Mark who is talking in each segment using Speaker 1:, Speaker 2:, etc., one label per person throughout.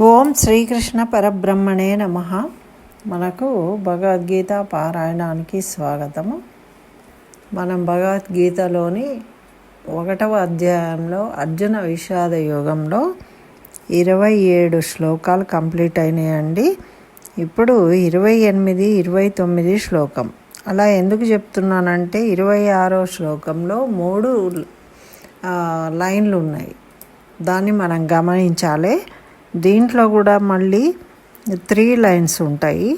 Speaker 1: ఓం శ్రీకృష్ణ పరబ్రహ్మణే నమ. మనకు భగవద్గీత పారాయణానికి స్వాగతము. మనం భగవద్గీతలోని ఒకటవ అధ్యాయంలో అర్జున విషాద యోగంలో ఇరవై ఏడు శ్లోకాలు కంప్లీట్ అయినాయండి. ఇప్పుడు ఇరవై ఎనిమిది ఇరవై తొమ్మిది శ్లోకం. అలా ఎందుకు చెప్తున్నానంటే ఇరవై ఆరో శ్లోకంలో మూడు లైన్లు ఉన్నాయి. దాన్ని మనం గమనించాలి. దీంట్లో కూడా మళ్ళీ త్రీ లైన్స్ ఉంటాయి.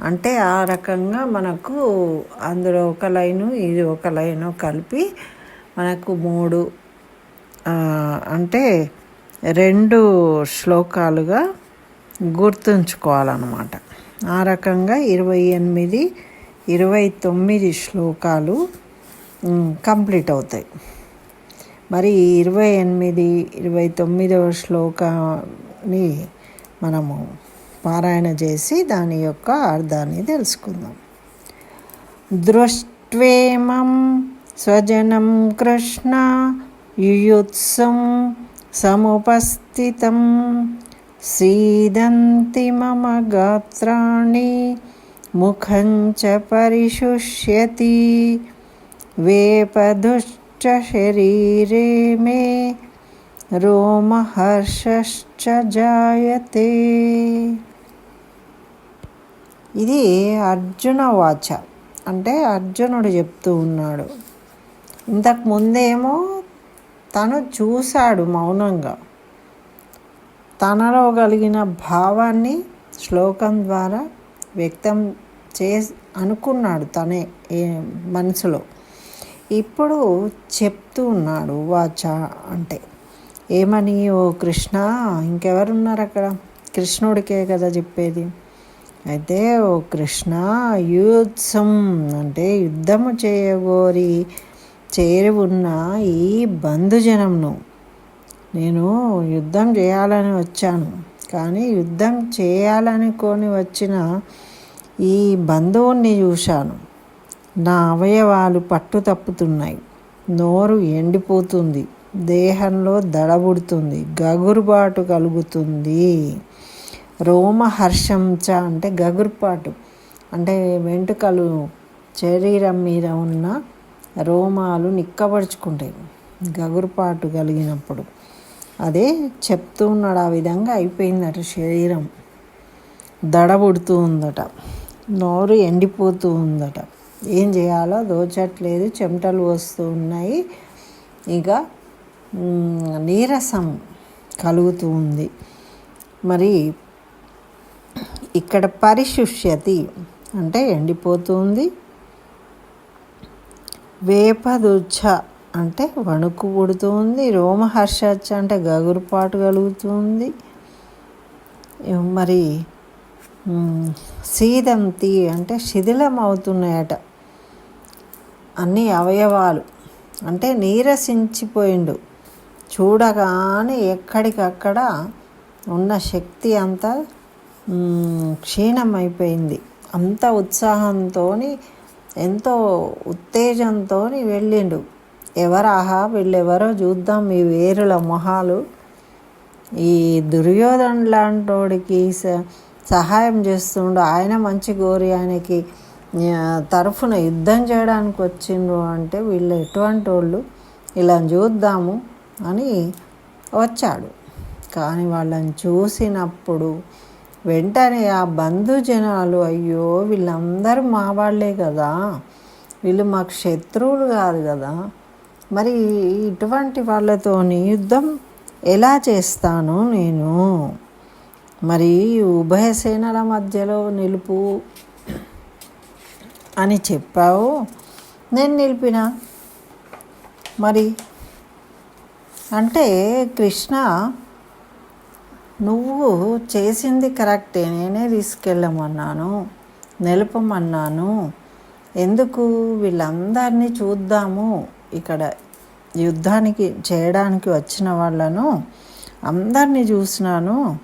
Speaker 1: అంటే ఆ రకంగా మనకు అందులో ఒక లైను ఇది ఒక లైను కలిపి మనకు మూడు అంటే రెండు శ్లోకాలుగా గుర్తుంచుకోవాలన్నమాట. ఆ రకంగా ఇరవై ఎనిమిది ఇరవై తొమ్మిది శ్లోకాలు కంప్లీట్ అవుతాయి. మరి ఇరవై ఎనిమిది ఇరవై తొమ్మిదవ ని మనము పారాయణ చేసి దాని యొక్క అర్థాన్ని తెలుసుకుందాం. దృష్ట్వేమం స్వజనం కృష్ణ యుయుత్సం సముపస్థితం సీదంతి మమ గాత్రాణి ముఖం చ పరిశుష్యతి వేపదుశ్చ శరీరే మే రోమహర్షశ్చ జాయతే. ఇది అర్జున వాచ. అంటే అర్జునుడు చెప్తూ ఉన్నాడు. ఇంతకు ముందేమో తను చూశాడు మౌనంగా. తనలో కలిగిన భావాన్ని శ్లోకం ద్వారా వ్యక్తం చే అనుకున్నాడు తనే ఏ మనసులో. ఇప్పుడు చెప్తూ ఉన్నాడు వాచ అంటే. ఏమని ఓ కృష్ణ ఇంకెవరున్నారు అక్కడ? కృష్ణుడికే కదా చెప్పేది. అయితే ఓ కృష్ణ యుత్సం అంటే యుద్ధము చేయగోరి చేరి ఉన్న ఈ బంధుజనంను నేను యుద్ధం చేయాలని వచ్చాను. కానీ యుద్ధం చేయాలనుకొని వచ్చిన ఈ బంధువుని చూశాను. నా అవయవాలు పట్టు తప్పుతున్నాయి నోరు ఎండిపోతుంది. దేహంలో దడబుడుతుంది గగురుబాటు కలుగుతుంది. రోమహర్షంచ అంటే గగురుపాటు అంటే వెంట్రుకలు శరీరం మీద ఉన్న రోమాలు నిక్కబడుచుకుంటాయి గగురుపాటు కలిగినప్పుడు. అదే చెప్తూ ఉన్నాడు ఆ విధంగా అయిపోయిందట శరీరం. దడబుడుతూ ఉందట నోరు ఎండిపోతూ ఉందట. ఏం చేయాలో దోచట్లేదు చెమటలు వస్తూ ఉన్నాయి. ఇక నీరసం కలుగుతూ ఉంది. మరి ఇక్కడ పరిశుష్యతి అంటే ఎండిపోతుంది. వేపదుచ్చ అంటే వణుకు పుడుతుంది. రోమహర్షచ్చ అంటే గగురుపాటు కలుగుతుంది. మరి సీదంతి అంటే శిథిలం అవుతున్నాయట అన్ని అవయవాలు అంటే నీరసించిపోయిండు. చూడగానే ఎక్కడికక్కడ ఉన్న శక్తి అంతా క్షీణమైపోయింది. అంత ఉత్సాహంతో ఎంతో ఉత్తేజంతో వెళ్ళిండు. ఎవరాహా వీళ్ళెవరో చూద్దాం ఈ వేరుల మొహాలు. ఈ దుర్యోధన్ లాంటోడికి స- సహాయం చేస్తుండు. ఆయన మంచి గోరి. ఆయనకి తరఫున యుద్ధం చేయడానికి వచ్చిండ్రు అంటే వీళ్ళు ఎటువంటి వాళ్ళు? ఇలా చూద్దాము. అని వచ్చాడు. కానీ వాళ్ళని చూసినప్పుడు వెంటనే ఆ బంధుజనాలు అయ్యో వీళ్ళందరూ మా వాళ్ళే కదా. వీళ్ళు మాకు శత్రువులు కాదు కదా. మరి ఇటువంటి వాళ్ళతోని యుద్ధం ఎలా చేస్తాను నేను మరి ఉభయ సేనల మధ్యలో నిలుపు అని చెప్పావు. నేను నిలిపిన? మరి అంటే కృష్ణ నువ్వు చేసింది కరెక్టే నేనే తీసుకెళ్ళమన్నాను నిలపమన్నాను. ఎందుకు? వీళ్ళందరినీ చూద్దాము. ఇక్కడ యుద్ధానికి చేయడానికి వచ్చిన వాళ్ళను అందరినీ చూసినాను.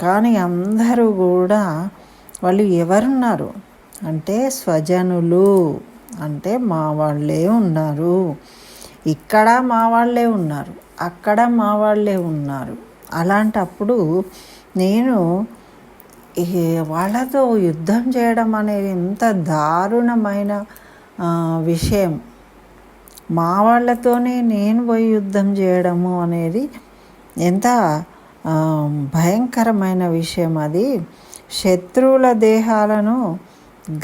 Speaker 1: కానీ అందరూ కూడా వాళ్ళు ఎవరున్నారు? అంటే స్వజనులు. అంటే మా వాళ్ళే ఉన్నారు. ఇక్కడ మా వాళ్ళే ఉన్నారు. అక్కడ మా వాళ్ళే ఉన్నారు. అలాంటప్పుడు నేను వాళ్ళతో యుద్ధం చేయడం అనేది ఎంత దారుణమైన విషయం. మా వాళ్ళతోనే నేను పోయి యుద్ధం చేయడము అనేది ఎంత భయంకరమైన విషయం అది. శత్రువుల దేహాలను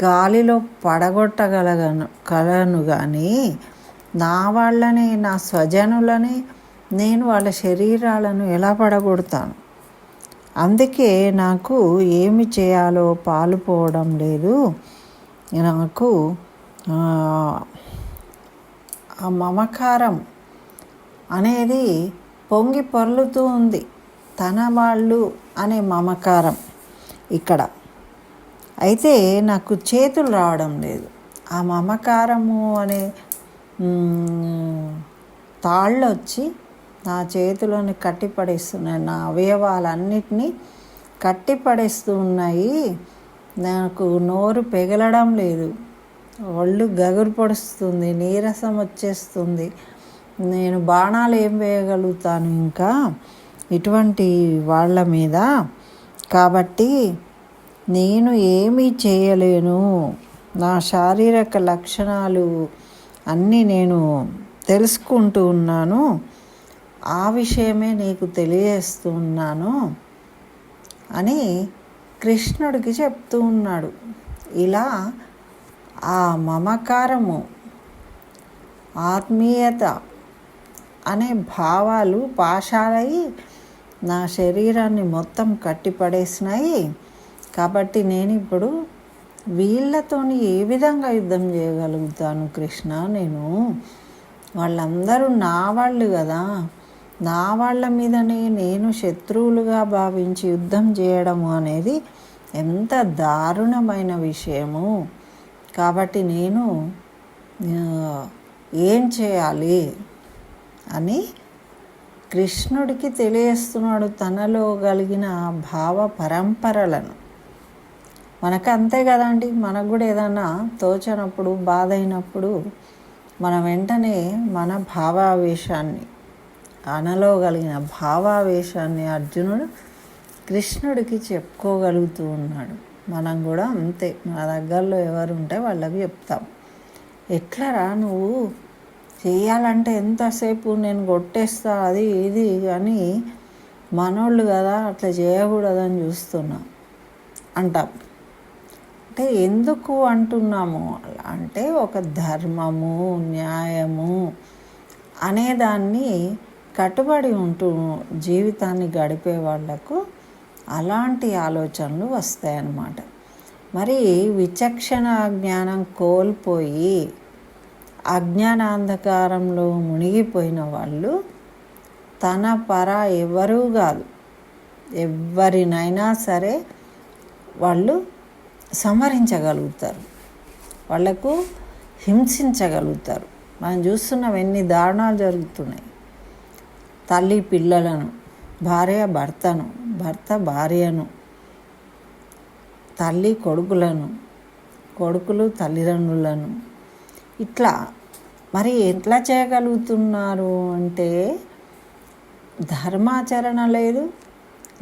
Speaker 1: గాలిలో పడగొట్టగలగను కలను కానీ నా వాళ్ళని నా స్వజనులని నేను వాళ్ళ శరీరాలను ఎలా పడగొడతాను? అందుకే నాకు ఏమి చేయాలో పాలుపోవడం లేదు. నాకు ఆ, మమకారం అనేది పొంగి పొర్లుతూ ఉంది. తన వాళ్ళు అనే మమకారం ఇక్కడ. అయితే నాకు చేతులు రావడం లేదు. ఆ మమకారము అనే తాళ్ళు వచ్చి నా చేతులను కట్టిపడేస్తున్నాయి. నా అవయవాలన్నిటినీ కట్టిపడేస్తూ ఉన్నాయి. నాకు నోరు పెగలడం లేదు. ఒళ్ళు గగురు పొడుస్తుంది నీరసం వచ్చేస్తుంది. నేను బాణాలు ఏం వేయగలుగుతాను ఇంకా? ఇటువంటి వాళ్ళ మీద. కాబట్టి నేను ఏమీ చేయలేను. నా శారీరక లక్షణాలు అన్నీ నేను తెలుసుకుంటూ ఉన్నాను. ఆ విషయమే నీకు తెలియజేస్తూ ఉన్నాను అని కృష్ణుడికి చెప్తూ ఉన్నాడు. ఇలా ఆ మమకారము ఆత్మీయత అనే భావాలు పాశాలయ్యి నా శరీరాన్ని మొత్తం కట్టిపడేసినాయి. కాబట్టి నేను ఇప్పుడు వీళ్ళతోని ఏ విధంగా యుద్ధం చేయగలుగుతాను కృష్ణ? నేను వాళ్ళందరూ నా వాళ్ళు కదా. నా వాళ్ళ మీదనే నేను శత్రువులుగా భావించి యుద్ధం చేయడము అనేది ఎంత దారుణమైన విషయము. కాబట్టి నేను ఏం చేయాలి అని కృష్ణుడికి తెలియస్తున్నాడు తనలో కలిగిన భావ పరంపరలను. మనకు అంతే కదండి మనకు కూడా ఏదైనా తోచనప్పుడు బాధ అయినప్పుడు మనం వెంటనే మన భావావేశాన్ని అనలో కలిగిన భావావేశాన్ని అర్జునుడు కృష్ణుడికి చెప్పుకోగలుగుతూ ఉన్నాడు. మనం కూడా అంతే. మన దగ్గరలో ఎవరు ఉంటే వాళ్ళకి చెప్తాం. ఎట్లరా నువ్వు? చేయాలంటే ఎంతసేపు నేను కొట్టేస్తా? అది ఇది అని మనోళ్ళు కదా అట్లా చేయకూడదని చూస్తున్నా అంటాం. అంటే ఎందుకు అంటున్నాము? అంటే ఒక ధర్మము న్యాయము అనేదాన్ని కట్టుబడి ఉంటూ జీవితాన్ని గడిపే వాళ్ళకు అలాంటి ఆలోచనలు వస్తాయన్నమాట. మరి విచక్షణ జ్ఞానం కోల్పోయి అజ్ఞానాంధకారంలో మునిగిపోయిన వాళ్ళు తన పర ఎవరూ కాదు. ఎవరినైనా సరే వాళ్ళు సంహరించగలుగుతారు. వాళ్ళకు హింసించగలుగుతారు. మనం చూస్తున్నాం ఎన్ని దారుణాలు జరుగుతున్నాయి. తల్లి పిల్లలను భార్య భర్తను భర్త భార్యను తల్లి కొడుకులను కొడుకులు తల్లిదండ్రులను. ఇట్లా మరి ఎట్లా చేయగలుగుతున్నారు అంటే ధర్మాచరణ లేదు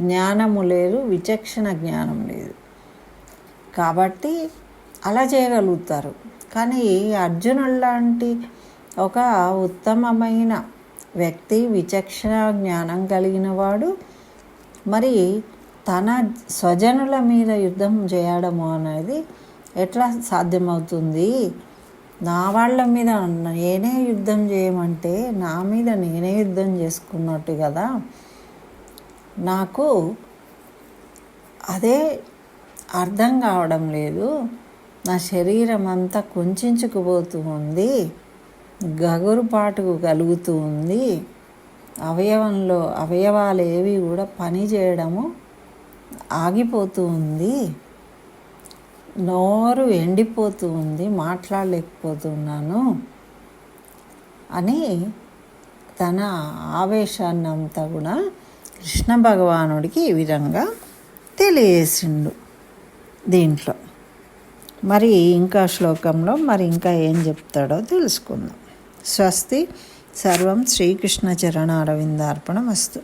Speaker 1: జ్ఞానము లేదు విచక్షణ జ్ఞానం లేదు. కాబట్టి అలా చేయగలుగుతారు. కానీ అర్జునుడు లాంటి ఒక ఉత్తమమైన వ్యక్తి విచక్షణ జ్ఞానం కలిగినవాడు మరి తన స్వజనుల మీద యుద్ధం చేయడము అనేది ఎట్లా సాధ్యమవుతుంది? నా వాళ్ళ మీద నేనే యుద్ధం చేయమంటే నా మీద నేనే యుద్ధం చేసుకున్నట్టు కదా? నాకు అదే అర్థం కావడం లేదు. నా శరీరం అంతా కుంచుకుపోతూ ఉంది. గగురుపాటుకు కలుగుతూ ఉంది. అవయవంలో అవయవాలు ఏవి కూడా పని చేయడము ఆగిపోతూ ఉంది. నోరు ఎండిపోతూ ఉంది. మాట్లాడలేకపోతున్నాను అని తన ఆవేశాన్నంతా కూడా కృష్ణ భగవానుడికి ఈ విధంగా తెలియజేసిండు దీంట్లో. మరి ఇంకా శ్లోకంలో మరి ఇంకా ఏం చెప్తాడో తెలుసుకుందాం. స్వస్తి. సర్వం శ్రీకృష్ణ చరణ అరవిందార్పణం వస్తు